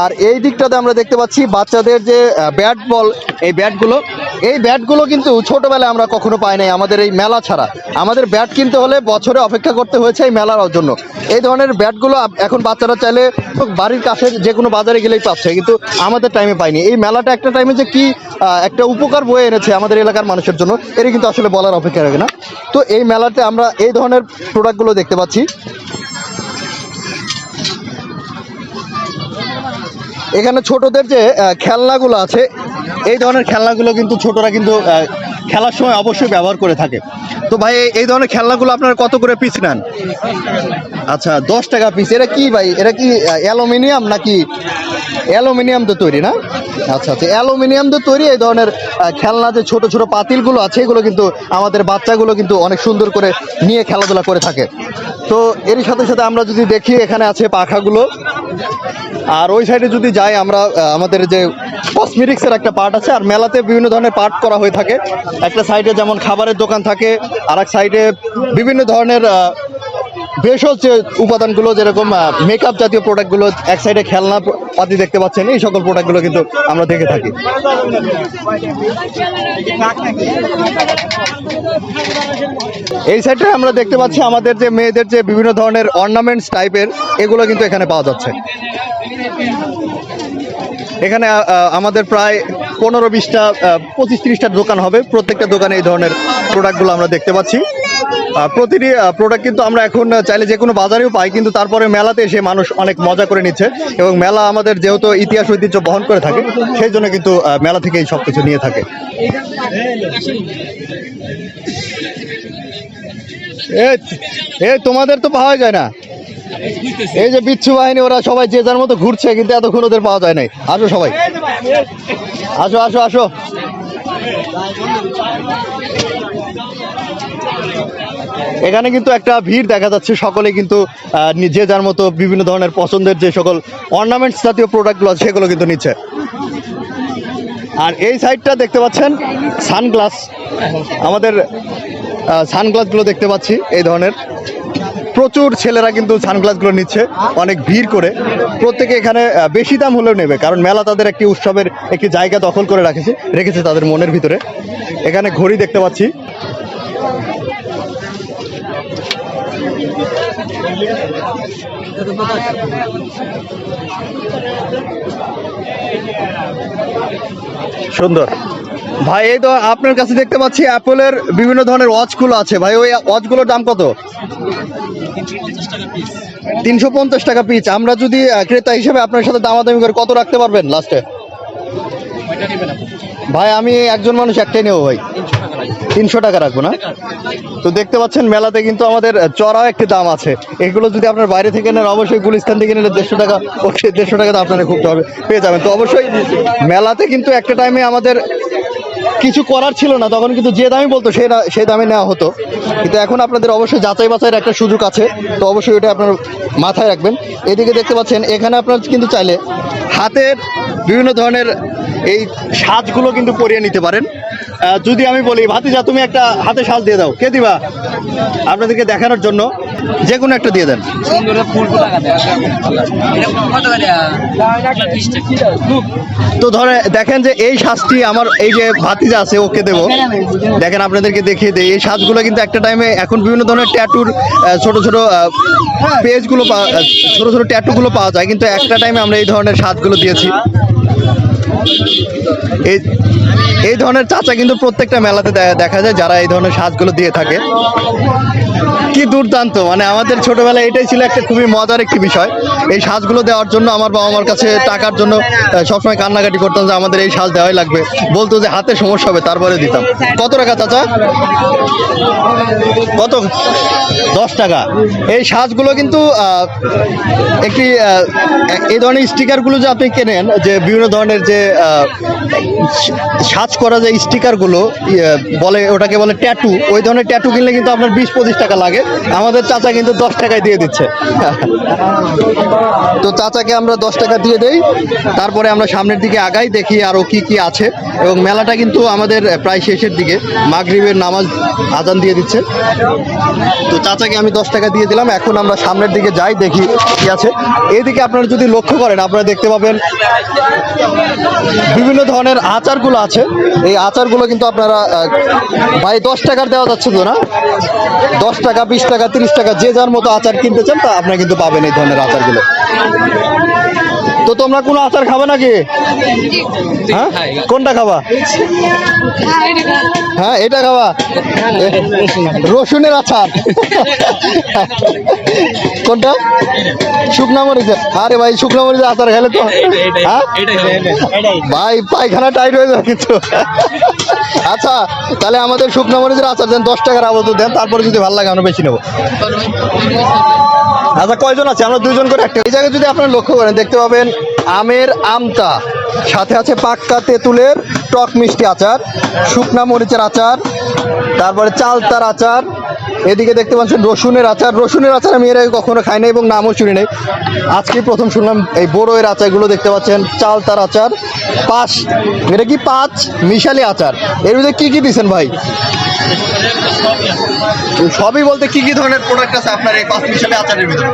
আর এই দিকটাতে আমরা দেখতে পাচ্ছি বাচ্চাদের যে ব্যাট বল এই ব্যাটগুলো এই ব্যাটগুলো কিন্তু ছোটবেলায় আমরা কখনো পাই নাই আমাদের এই মেলা ছাড়া। আমাদের ব্যাট কিনতে হলে বছরে অপেক্ষা করতে হয়েছে এই মেলার জন্য। এই ধরনের ব্যাটগুলো এখন বাচ্চারা চাইলে বাড়ির কাছে যে কোনো বাজারে গেলেই পাচ্ছে, কিন্তু আমাদের টাইমে পাইনি। এই মেলাটা একটা টাইমে যে কি একটা উপকার বয়ে এনেছে আমাদের এলাকার মানুষের জন্য এটা কিন্তু আসলে বলার অপেক্ষা রাখে না। তো এই মেলাতে আমরা এই ধরনের প্রোডাক্টগুলো দেখতে পাচ্ছি। এখানে ছোটদের যে খেলনাগুলো আছে, এই ধরনের খেলনাগুলো কিন্তু ছোটরা কিন্তু খেলার সময় অবশ্যই ব্যবহার করে থাকে। তো ভাই, এই- ধরনের খেলনাগুলো আপনারা কত করে পিস নেন? আচ্ছা দশ টাকা পিস এটা কি ভাই? এটা কি অ্যালুমিনিয়াম নাকি অ্যালুমিনিয়াম দিয়ে তৈরি না? আচ্ছা আচ্ছা অ্যালুমিনিয়াম দিয়ে তৈরি এই ধরনের খেলনা যে ছোট ছোট পাতিলগুলো আছে, এগুলো কিন্তু আমাদের বাচ্চাগুলো কিন্তু অনেক সুন্দর করে নিয়ে খেলাধুলা করে থাকে। তো এর সাথে সাথে আমরা যদি দেখি, এখানে আছে পাখাগুলো। আর ওই সাইডে যদি যাই, আমরা আমাদের যে কসমেটিক্সের একটা পার্ট আছে, আর মেলাতে বিভিন্ন ধরনের পার্ট করা হয়ে থাকে। একটা সাইডে যেমন খাবারের দোকান থাকে আর এক সাইডে বিভিন্ন ধরনের ভেষজ যে উপাদানগুলো যেরকম মেকআপ জাতীয় প্রোডাক্টগুলো এক সাইডে খেলনা পাতি দেখতে পাচ্ছেন, এই সকল প্রোডাক্টগুলো কিন্তু আমরা দেখে থাকি। এই সাইডে আমরা দেখতে পাচ্ছি আমাদের যে মেয়েদের যে বিভিন্ন ধরনের অর্নামেন্টস টাইপের এগুলো কিন্তু এখানে পাওয়া যাচ্ছে। এখানে আমাদের প্রায় পনেরো বিশটা পঁচিশ ত্রিশটা দোকান হবে। প্রত্যেকটা দোকানে এই ধরনের প্রোডাক্টগুলো আমরা দেখতে পাচ্ছি। প্রতিটি প্রোডাক্ট কিন্তু আমরা এখন চাইলে যে কোনো বাজারেও পাই, কিন্তু তারপরে মেলাতে এসে মানুষ অনেক মজা করে নিচ্ছে। এবং মেলা আমাদের যেহেতু ইতিহাস ঐতিহ্য বহন করে থাকে, সেই জন্য কিন্তু মেলা থেকে এই সব কিছু নিয়ে থাকে। এই তোমাদের তো পাওয়া যায় না। এই যে বিচ্ছু বাহিনী, ওরা সবাই যে যার মতো ঘুরছে, কিন্তু এতক্ষণ ওদের পাওয়া যায় নাই। আসো সবাই। আসো আসো আসো। এখানে কিন্তু একটা ভিড় দেখা যাচ্ছে। সকলে কিন্তু যে যার মতো বিভিন্ন ধরনের পছন্দের যে সকল অর্নামেন্টস জাতীয় প্রোডাক্টগুলো আছে, সেগুলো কিন্তু নিচ্ছে। আর এই সাইডটা দেখতে পাচ্ছেন সানগ্লাস আমাদের সানগ্লাসগুলো দেখতে পাচ্ছি, এই ধরনের। প্রচুর ছেলেরা কিন্তু সানগ্লাসগুলো নিচ্ছে, অনেক ভিড় করে। প্রত্যেকে এখানে বেশি দাম হলেও নেবে, কারণ মেলা তাদের একটি উৎসবের একটি জায়গা দখল করে রাখেছে, রেখেছে তাদের মনের ভিতরে। এখানে ঘড়ি দেখতে পাচ্ছি। সুন্দর। ভাই, এই তো আপনার কাছে দেখতে পাচ্ছি অ্যাপলের বিভিন্ন ধরনের ওয়াচগুলো আছে। ভাই, ওই ওয়াচগুলোর দাম কত? তিনশো পঞ্চাশ টাকা পিস। আমরা যদি ক্রেতা হিসেবে আপনার সাথে দামাদামি করে কত রাখতে পারবেন লাস্টে? ভাই, আমি একজন মানুষ একটাই নেব ভাই। তিনশো টাকা রাখব না? তো দেখতে পাচ্ছেন, মেলাতে কিন্তু আমাদের চড়াও একটি দাম আছে। এগুলো যদি আপনার বাইরে থেকে নেন, অবশ্যই গুলিস্তান থেকে নিলে দেড়শো টাকা দেড়শো টাকা তো আপনারা খুব হবে পেয়ে যাবেন। তো অবশ্যই মেলাতে কিন্তু একটা টাইমে আমাদের কিছু করার ছিল না, তখন কিন্তু যে দামই বলতো, সেই সেই দামে নেওয়া হতো। কিন্তু এখন আপনাদের অবশ্যই যাচাই বাছাইয়ের একটা সুযোগ আছে। তো অবশ্যই ওটা আপনার মাথায় রাখবেন। এদিকে দেখতে পাচ্ছেন, এখানে আপনার কিন্তু চাইলে হাতের বিভিন্ন ধরনের এই সাজগুলো কিন্তু পরিয়ে নিতে পারেন। যদি আমি বলি, ভাতিজা, তুমি একটা হাতে সাজ দিয়ে দাও। কে দিবা? আপনাদেরকে দেখানোর জন্য। যে কোনো একটা দিয়ে দেন। তো ধরে দেখেন যে এই সাজটি আমার এই যে ভাতিজা আছে ওকে দেবো। দেখেন আপনাদেরকে দেখিয়ে দেয় এই সাজগুলো কিন্তু একটা টাইমে এখন বিভিন্ন ধরনের ট্যাটুর ছোট ছোট পেজগুলো পাওয়া ছোট ছোট ট্যাটুগুলো পাওয়া যায়। কিন্তু একটা টাইমে আমরা এই ধরনের সাজগুলো দিয়েছি। এই এই ধরনের চাচা কিন্তু প্রত্যেকটা মেলাতে দেখা যায় যারা এই ধরনের সাজগুলো দিয়ে থাকে। কি দুর্দান্ত মানে আমাদের ছোটবেলায় এটাই ছিল একটা খুবই মজার একটি বিষয়। এই সাজগুলো দেওয়ার জন্য আমার বাবা মার কাছে টাকার জন্য সবসময় কান্নাকাটি করতাম যে আমাদের এই সাজ দেওয়াই লাগবে। বলতো যে হাতে সমস্যা হবে, তারপরে দিতাম। কত টাকা চাচা? কত? দশ টাকা। এই সাজগুলো কিন্তু একটি এই ধরনের স্টিকারগুলো যে আপনি কেনেন, যে বিভিন্ন ধরনের যে সাজ করা যে স্টিকারগুলো ইয়ে, বলে ওটাকে বলে ট্যাটু ওই ধরনের ট্যাটু কিনলে কিন্তু আপনার বিশ পঁচিশ টাকা লাগে। আমাদের চাচা কিন্তু দশ টাকায় দিয়ে দিচ্ছে। তো চাচাকে আমরা দশ টাকা দিয়ে দেই। তারপরে আমরা সামনের দিকে আগাই দেখি আরও কি কি আছে। এবং মেলাটা কিন্তু আমাদের প্রায় শেষের দিকে। মাগরিবের নামাজ আজান দিয়ে দিচ্ছে। তো চাচাকে আমি দশ টাকা দিয়ে দিলাম। এখন আমরা সামনের দিকে যাই দেখি কি আছে। এইদিকে আপনারা যদি লক্ষ্য করেন আপনারা দেখতে পাবেন বিভিন্ন ধরনের আচারগুলো আছে। এই আচারগুলো কিন্তু আপনারা ভাই দশ টাকার দেওয়া যাচ্ছে তো না? দশ টাকা, বিশ টাকা, তিরিশ টাকা, যে যার মতো আচার কিনতে চান তা আপনারা কিন্তু পাবেন এই ধরনের আচারগুলো। তো তোমরা কোনো আচার খাবে নাকি? হ্যাঁ? কোনটা খাবা? হ্যাঁ এটা খাবা। রসুনের আচার। কোনটা? শুকনা মরিচের। আরে ভাই, শুকনা মরিচের আচার খেলে তো হ্যাঁ? ভাই, পায়খানা টাইট হয়ে যাবে কিন্তু। আচ্ছা তাহলে আমাদের শুকনো মরিচের আচার দেন, দশ টাকার আপাতত দেন, তারপরে যদি ভালো লাগে আমরা বেশি নেব। আচ্ছা কয়জন আছে? আমরা দুজন করে একটা। এই জায়গায় যদি আপনারা লক্ষ্য করেন, দেখতে পাবেন আমের আমতা, সাথে আছে পাক্কা তেঁতুলের টক মিষ্টি আচার, শুকনা মরিচের আচার, তারপরে চালতার আচার এদিকে দেখতে পাচ্ছেন রসুনের আচার। রসুনের আচার আমি এর আগে কখনো খাই নাই এবং নামও শুনি নাই। আজকে প্রথম শুনলাম এই বড়োয়ের আচারগুলো দেখতে পাচ্ছেন চালতার আচার, পাঁচ, এটা কি পাঁচ? মিশালি আচার। এর মধ্যে কি কি দিচ্ছেন ভাই? সবই বলতে কি কি ধরনের প্রোডাক্ট আছে আপনার এই পাঁচ মিশালি আচারের ভিতরে?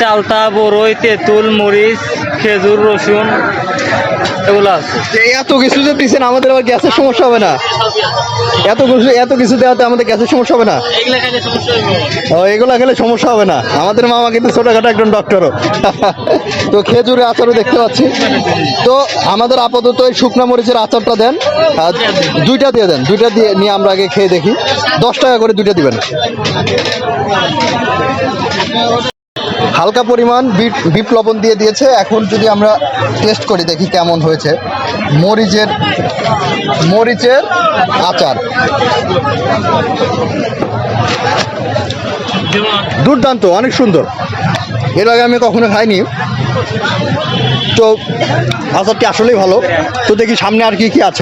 চালতা বড়ই তেঁতুল, মরিচ, খেজুর, রসুন। এগুলো আছে। এত কিছু যে দিচ্ছেন আমাদের আবার গ্যাসের সমস্যা হবে না। এত কিছু এত কিছু দেওয়াতে আমাদের গ্যাসের সমস্যা হবে না। ও এগুলো খেলে সমস্যা হবে না। আমাদের মামা কিন্তু ছোটখাটো একজন ডক্টরও তো খেজুরের আচারও দেখতে পাচ্ছি। তো আমাদের আপাতত এই শুকনা মরিচের আচারটা দেন। দুইটা দিয়ে দেন। দুইটা দিয়ে নিয়ে আমরা আগে খেয়ে দেখি। দশ টাকা করে দুইটা দিবেন। হালকা পরিমাণ বিট লবণ দিয়ে দিয়েছে। এখন যদি আমরা টেস্ট করি, দেখি কেমন হয়েছে। মরিচের মরিচের আচার। দুর্দান্ত, অনেক সুন্দর। এর আগে আমি কখনো খাইনি। তো আচারটি আসলেই ভালো। তো দেখি সামনে আর কি কি আছে।